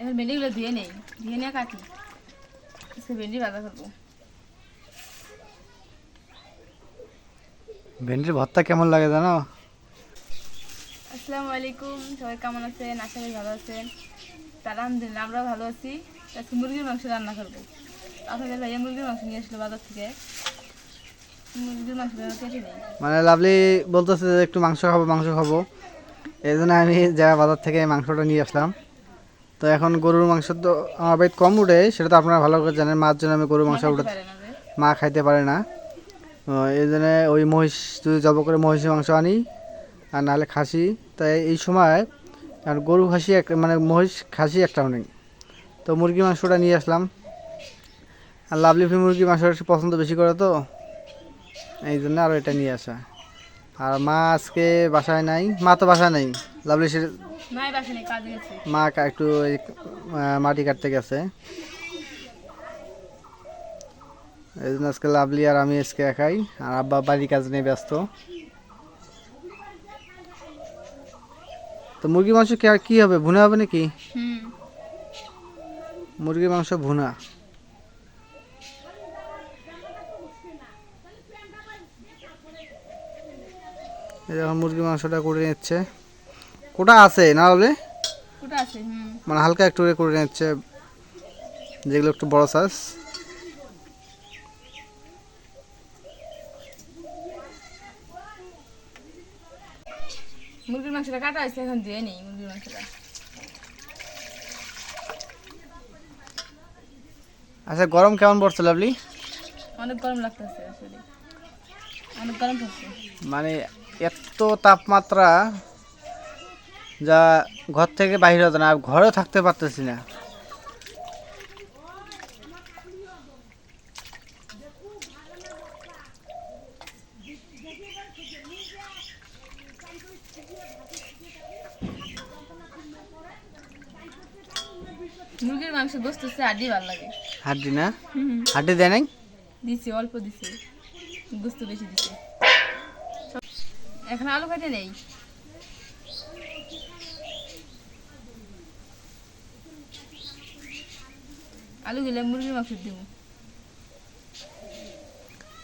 এখন ভেন্ডিগুলো ধুয়ে নেই। ধুয়ে নিয়ে কাটি। আজকে ভেন্ডি ভাজা করব। ভেন্ডির ভর্তা কেমন লাগে জানো? আসসালামু আলাইকুম সবাই কেমন আছেন? আশা করি ভালো আছেন। তার আলহামদুলিল্লাহ আমরাও ভালো আছি। আজকে মুরগির মাংস রান্না করব। আপনাদের ভাইয়া মুরগির মাংস নিয়ে আসলো বাজার থেকে। মুরগির মাংস কেটে নেই। মানে লাভলি বলতেছে যে একটু মাংস খাব মাংস খাব। এই জন্য আমি যা বাজার থেকে মাংসটা নিয়ে আসলাম। তো এখন গরুর মাংস তো আমার বাড়িতে কম উঠে সেটা তো আপনারা ভালো করে জানেন মার জন্য আমি গরুর মাংস উঠে পারে না যে। মা খাইতে পারে না। এই জন্য ওই মহিষ যদি জব করে মহিষের মাংস আনি আর নাহলে খাসি তাই এই সময় আর গরু খাসি এক মানে মহিষ খাসি একটাও নেই তো মুরগি মাংসটা নিয়ে আসলাম। আর লাভলি ফি মুরগি মাংসটা পছন্দ বেশি করে তো এই জন্য আরও এটা নিয়ে আসা। আর মা আজকে বাসায় নাই মা তো বাসায় নাই। লাভলি মা একটু মাটি কাটতে গেছে। এই জন্য আজকে লাভলি আর আমি আজকে একাই আর আব্বা বাড়ির কাজ নিয়ে ব্যস্ত। তো মুরগির মাংস কি আর কি হবে ভুনা হবে নাকি? হুম। মুরগির মাংস ভুনা। এই দেখো মুরগির মাংসটা করে নিচ্ছে। কোটা আছে না হলে? কোটা আছে হুম। মানে হালকা একটু করে নিচ্ছে যেগুলো একটু বড় সাইজ মুরগির মাংসটা কাটা হয়েছে এখন ধুয়ে নেই মুরগির মাংসটা। আচ্ছা গরম কেমন পড়ছে লাভলি? অনেক গরম লাগতেছে আসলে। অনেক গরম পড়ছে। মানে এত তাপমাত্রা যা ঘর থেকে বাইরে হতো না ঘরেও থাকতে পারতেছি না। মুরগির মাংস গোস্ত হচ্ছে আড্ডি ভালো লাগে। হাড্ডি না? হাড্ডি দেয় নাই? দিছি অল্প দিছি। গোস্ত বেশি দিছি। এখন আলু কাটে নেই? আলু মুরগির মাংস দিব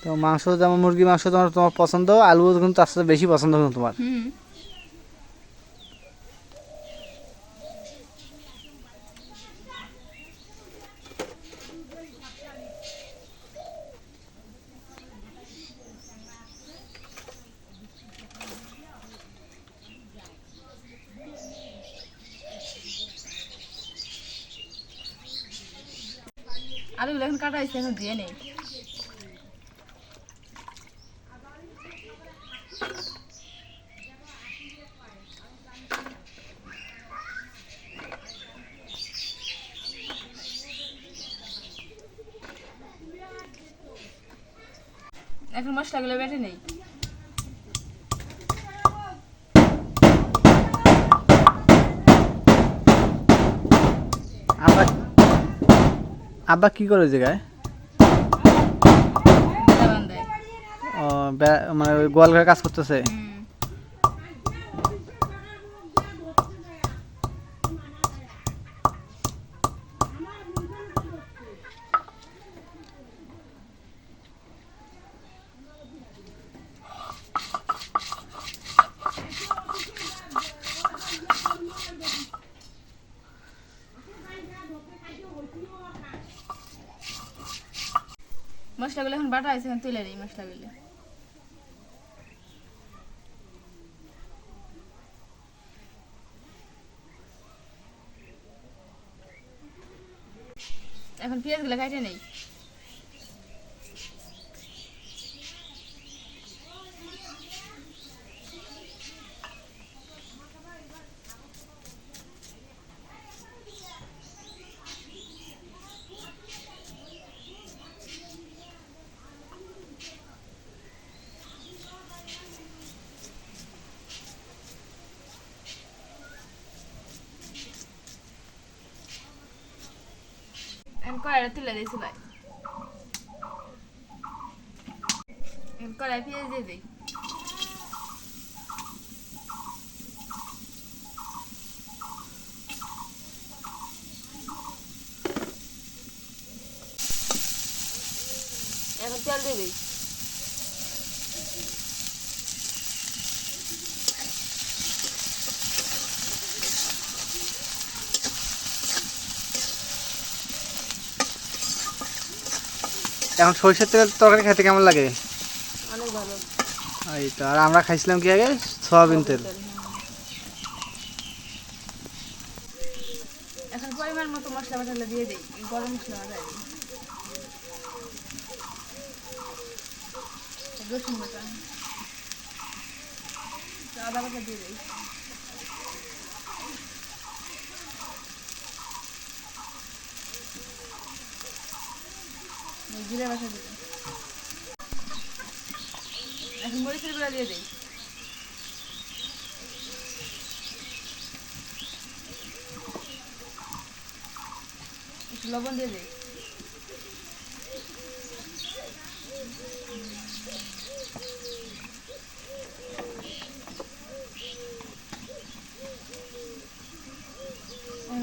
তো মাংস যেমন মুরগি মাংস তোমার তোমার পছন্দ আলু কিন্তু তার সাথে বেশি পছন্দ তোমার। হুম। এখন দিয়ে নেই এখন মশলাগুলো বেটে নেই। আব্বা আব্বা কি করে জায়গায় দাবান দেয় ও বে- মানে গোয়াল ঘরে কাজ করতেছে। মশলাগুলো এখন বাটা আছে এখন তুলে দিই মশলাগুলো এখন পেঁয়াজগুলো কাটে নেই। কড়াইটা তুলে চুলাই এখন কড়াই পেঁয়াজ দিয়ে দিই এখন সরষের তেল তরকারি খেতে কেমন লাগে? অনেক ভালো। এই তো আর আমরা খাইছিলাম কি আগে? সয়াবিন তেল। এখন পরিমাণ মতো মশলা মশলা দিয়ে দিই গরম মশলা বাটা দিই। রসুন বাটা। আদা বাটা দিয়ে দিই। জিরে বাটা দিই এখন মরিচের গুঁড়া দিয়ে দিই। লবণ দিয়ে দিই।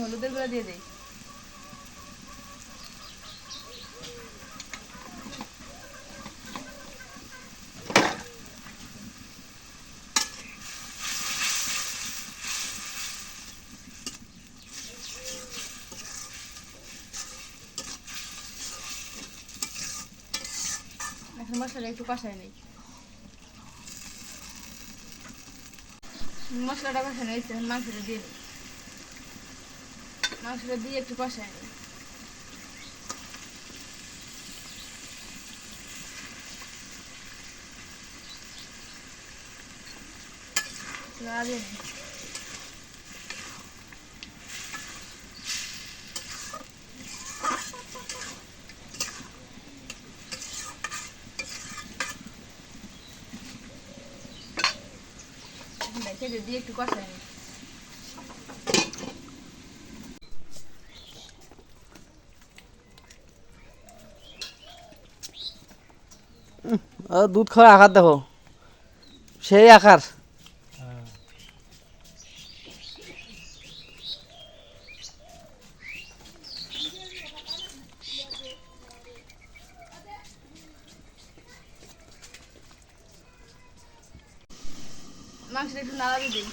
হলুদের গুঁড়া দিয়ে দিই। এখন মশলাটা একটু কষায় নেই। মশলাটা কষানো হয়েছে মাংসটা দিয়ে মাংসটা দিয়ে একটু কষায় নিই। নাড়িয়ে নিই। দিয়ে একটু কষাই নি দুধ খাওয়ার আকার দেখো সেই আকার মাংসটা একটু নাড়াতে দিই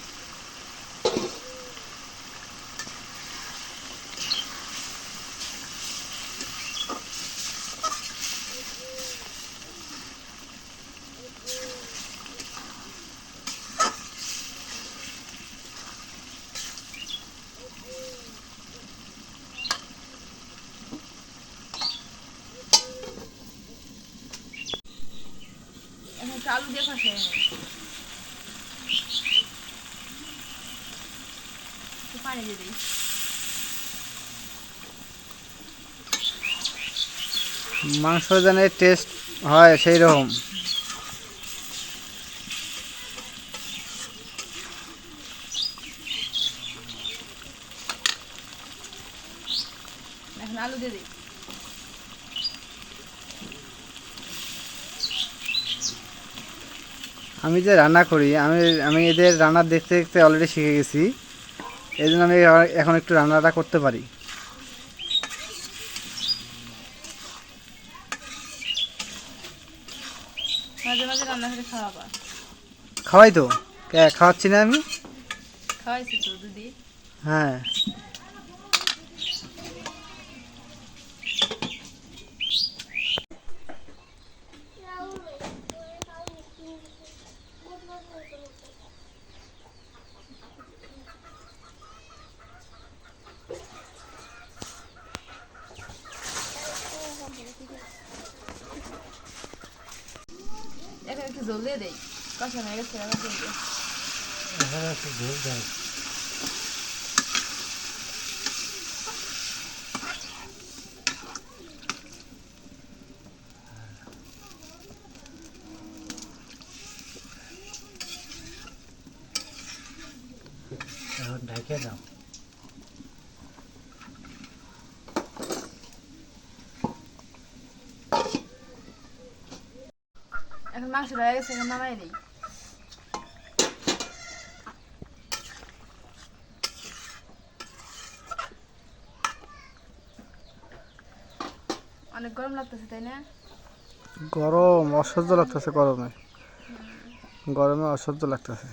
এখন একটু আলু দিয়ে কষাই নিই একটু মাংস যেন টেস্ট হয় সেই রকম এখন আলু দিয়ে দিই। আমি যে রান্না করি আমি আমি এদের রান্না দেখতে দেখতে অলরেডি শিখে গেছি। এই জন্য আমি এখন একটু রান্নাটা করতে পারি। খাওয়াই তো। খাওয়াচ্ছি না আমি? খাওয়াইছি তো দিদি হ্যাঁ। দিয়ে দেই কষানো হয়ে গেছে মাংস হয়ে গেছে নামাই নেই অনেক গরম লাগতেছে, তাই না? গরম, অসহ্য লাগতেছে গরমে। গরমে অসহ্য লাগতেছে।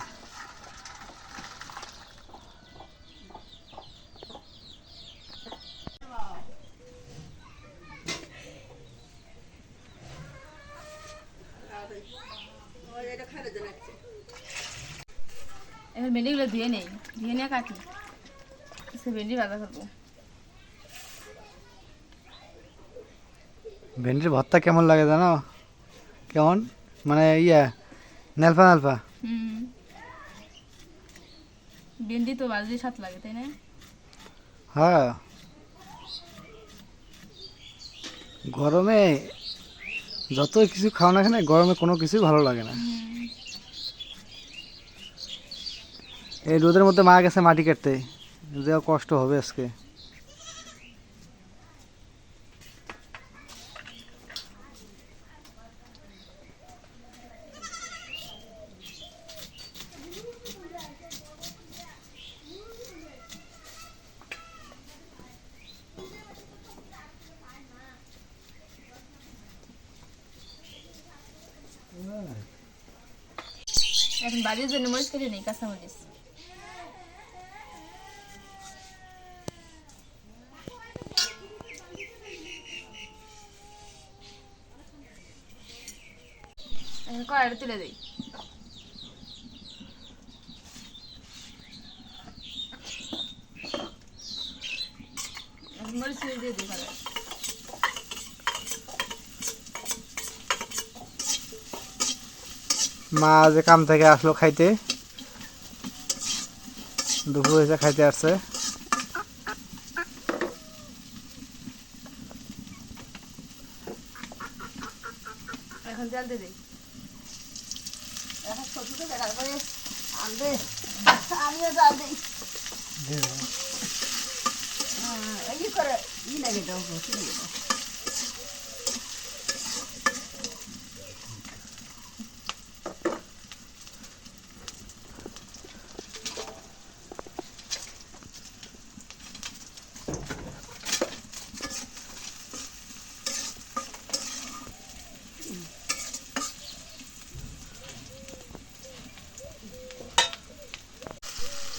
এখন ভেন্ডিগুলো ধুয়ে নেই। ধুয়ে নিয়ে কাটি। আজকে ভেন্ডি ভাজা করব। ভেন্ডির ভর্তা কেমন লাগে জানো? কেমন? মানে ইয়া নেলপা নেলপা ভেন্ডি তো ভাজলে স্বাদ লাগে তাই না? হ্যাঁ। গরমে যতই কিছু খাও না কেন গরমে কোনো কিছুই ভালো লাগে না হুম। এই রোদের মধ্যে মা গেছে মাটি কাটতে। যে কষ্ট হবে আজকে। এখন বাড়ির জন্য মরিচ কেটে নেই কাঁচা তুলে দিই এখন মরিচ দিয়ে দিই কড়াই মা যে কাম থেকে আসলো খাইতে দুপুর হয়েছে খাইতে আসছে। এখন জল দিয়ে দিই আমিও জাল দিই এই করে ই লাগে দাও কি লাগে দাও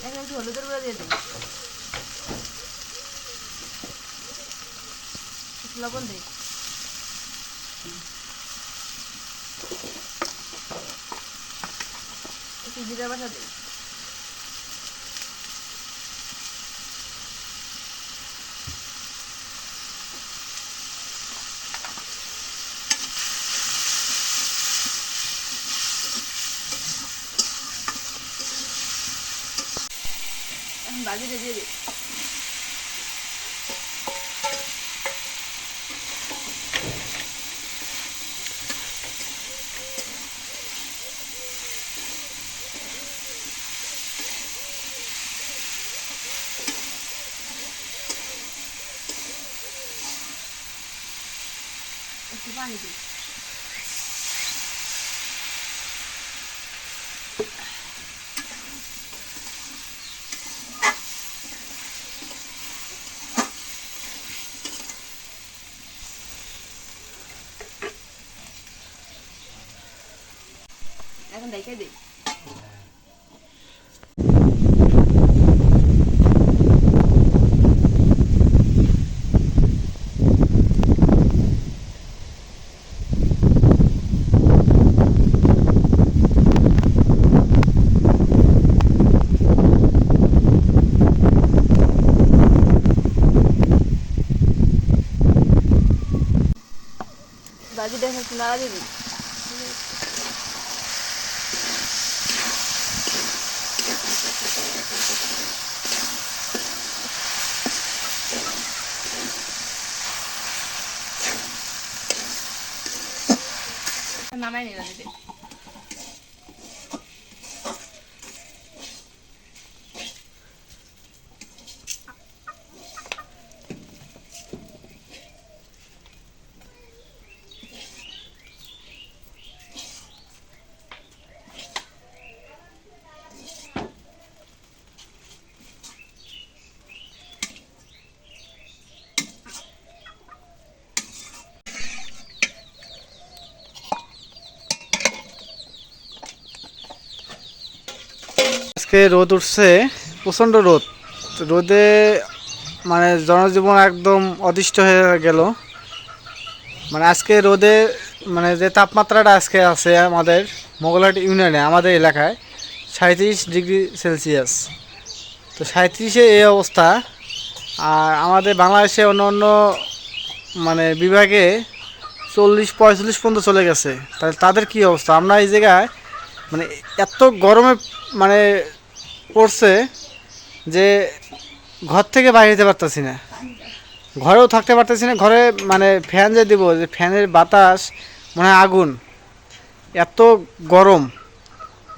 এখন একটু হলুদের গুঁড়ো দিয়ে দিই একটু লবণ দিই একটু জিরা বাটা দিই। বাজিটা দিয়ে দিই একটু পানি দিই দেখে দিই। বাজি দেখে একটু নাড়া দিয়ে দিই নামাই নিলাম দিদি আজকে রোদ উঠছে, প্রচণ্ড রোদ। রোদে মানে জনজীবন একদম অতিষ্ঠ হয়ে গেল। মানে আজকে রোদে মানে যে তাপমাত্রাটা আজকে আছে আমাদের মোগলহাট ইউনিয়নে, আমাদের এলাকায় সাঁত্রিশ ডিগ্রি সেলসিয়াস। তো সাঁত্রিশে এই অবস্থা। আর আমাদের বাংলাদেশে অন্য অন্য মানে বিভাগে চল্লিশ, পঁয়তাল্লিশ পর্যন্ত চলে গেছে। তাহলে তাদের কি অবস্থা? আমরা এই জায়গায় মানে এত গরমে মানে পড়ছে যে ঘর থেকে বাইরে যেতে পারতেছি না। ঘরেও থাকতে পারতেছি না, ঘরে মানে ফ্যান যে দিব, যে ফ্যানের বাতাস, মনে হয় আগুন, এত গরম,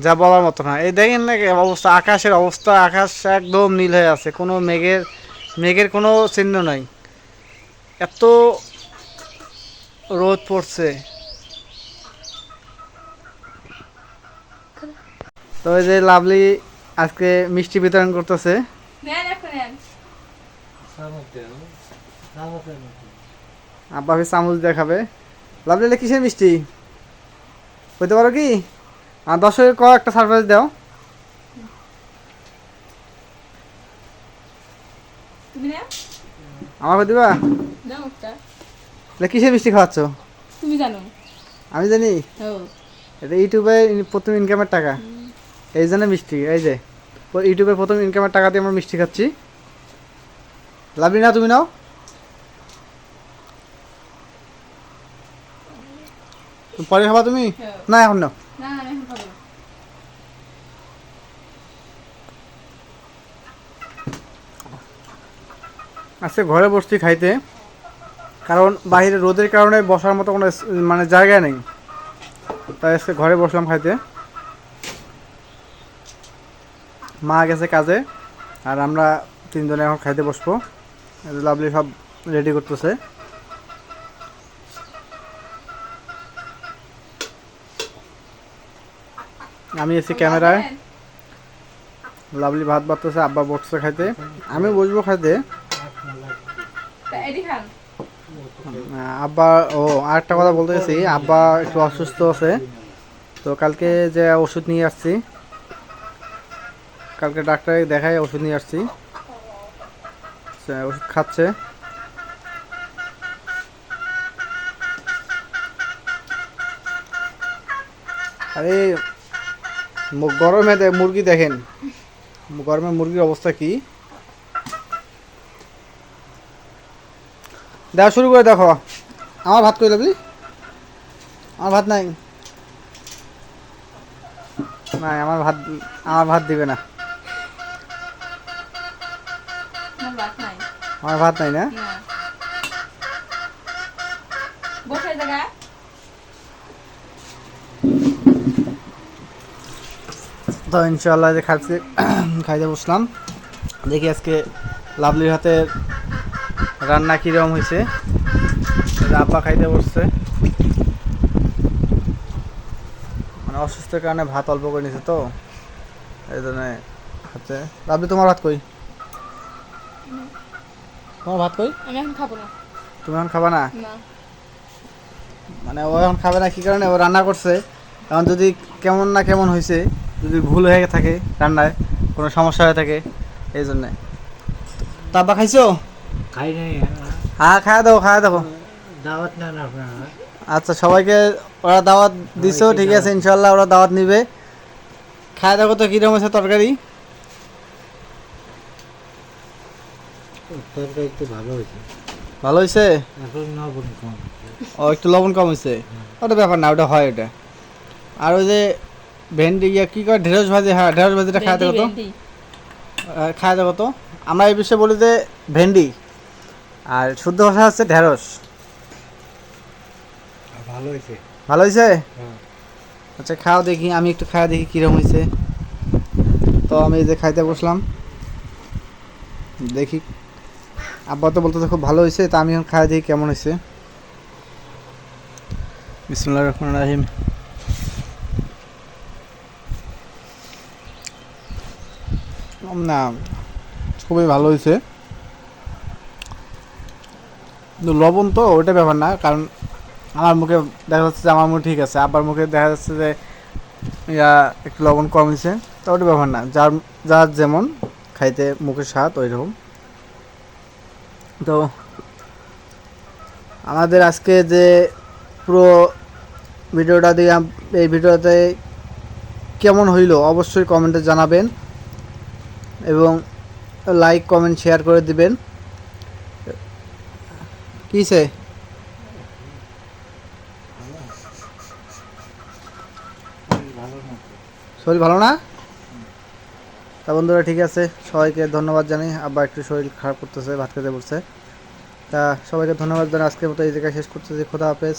যা বলার মতো না। এই দেখেন না অবস্থা, আকাশের অবস্থা, আকাশ একদম নীল হয়ে আছে, কোনো মেঘের মেঘের কোনো চিহ্ন নাই। এত রোদ পড়ছে। তো এই যে লাভলি আজকে মিষ্টি বিতরণ করতেছে। আব্বাকে চামচ দেখাবে লাভলি এটা কিসের মিষ্টি? বলতে পারো কি? আর দর্শকের ক একটা সারপ্রাইজ দাও। আমাকে দিবা? কিসের মিষ্টি খাওয়াচ্ছ? তুমি জানো। আমি জানি। এটা ইউটিউবে প্রথম ইনকামের টাকা। এই জন্য মিষ্টি এই যে। প- ইউটিউবে প্রথম ইনকামের টাকা দিয়ে আমরা মিষ্টি খাচ্ছি। লাভলি না তুমি নাও। পরে খাবা তুমি। না এখন নাও। আজকে ঘরে বসছি খাইতে। কারণ বাইরে রোদের কারণে বসার মতো কোনো মানে জায়গা নেই। তাই আজকে ঘরে বসলাম খাইতে। মা গেছে কাজে আর আমরা তিনজনে এখন খাইতে বসবো। লাভলি সব রেডি করতেছে। আমি এসি ক্যামেরায়। লাভলি ভাত বাড়তেছে আব্বা বসছে খাইতে। আমি বসবো খাইতে। আব্বা ও আরেকটা কথা বলতে গেছি আব্বা একটু অসুস্থ আছে তো কালকে যে ওষুধ নিয়ে আসছি কালকে ডাক্তারে দেখাই ওষুধ নিয়ে আসছি। ওষুধ খাচ্ছে। আরে গরমে মুরগি দেখেন। গরমে মুরগির অবস্থা কি? দেওয়া শুরু করে দেখো। আমার ভাত কই লাগলি আমার ভাত নাই। নাই, আমার ভাত আমার ভাত দিবে না। ভাত নাই। আমার ভাত নাই না? বসে জায়গা। তো ইনশাল্লাহ যে খাইতে খাইতে বসলাম। দেখি আজকে লাভলির হাতে রান্না কীরকম হয়েছে। আব্বা খাইতে বসছে। মানে অসুস্থের কারণে ভাত অল্প করে নিছে তো। এই জন্য খাচ্ছে। লাভলি তোমার ভাত কই? তোমার ভাত কই? আমি এখন খাব না। তুমি এখন খাবা না? না। মানে ও এখন খাবে না কি কারণে? ও রান্না করছে। এখন যদি কেমন না কেমন হয়েছে যদি ভুল হয়ে থাকে রান্নায় কোনো সমস্যা হয়ে থাকে এই জন্যে। তাব্বা খাইছো? খাই নাই হ্যাঁ। খাওয়া দাও খাওয়া দাও। দাওয়াত নেন আপনারা। আচ্ছা সবাইকে ওরা দাওয়াত দিছো ঠিক আছে ইনশাল্লাহ ওরা দাওয়াত নিবে। খাওয়া দেখো তো কীরকম আছে তরকারি। তরকারি একটু ভালো হয়েছে। ভালো হয়েছে? এখন নবন কম ও একটু লবণ কম হয়েছে? ওটা ব্যাপার না ওটা হয় ওটা। আর ওই যে ভেন্ডি ইয়া কী করে ঢেঁড়স ভাজি হ্যাঁ ঢেঁড়স ভাজিটা খাওয়া দেখো তো খাওয়া যাব তো আমরা এই বিষয়ে বলি যে ভেন্ডি। আর শুদ্ধ ভাষা হচ্ছে ঢেঁড়স। ভালো হয়েছে? ভালো হয়েছে? হ্যাঁ। আচ্ছা খাওয়া দেখি আমি একটু খাওয়া দেখি কীরকম হয়েছে। তো আমি এই যে খাইতে বসলাম। দেখি। আব্বা তো বলতে খুব ভালো হয়েছে তা আমি এখন খাওয়া দেখি কেমন হয়েছে। বিসমুল্লাহ রহমান রাহিম। না খুবই ভালো হয়েছে। কিন্তু লবণ তো ওইটা ব্যাপার না কারণ আমার মুখে দেখা যাচ্ছে যে আমার মুখ ঠিক আছে আব্বার মুখে দেখা যাচ্ছে যে ইয়া একটু লবণ কম হয়েছে তা ওটা ব্যাপার না যার যার যেমন খাইতে মুখের স্বাদ ওই রকম তো আমাদের আজকে যে পুরো ভিডিওটা দিয়ে এই ভিডিওতে কেমন হইল অবশ্যই কমেন্টে জানাবেন এবং লাইক কমেন্ট শেয়ার করে দিবেন। কিসে শরীর ভালো না? তা বন্ধুরা ঠিক আছে, সবাইকে ধন্যবাদ জানাই আব্বা একটু শরীর খারাপ করতেছে, ভাত খেতে পড়ছে। তা সবাইকে ধন্যবাদ জানাই আজকের মতো এই জায়গায় শেষ করতেছি, খোদা হাফেজ।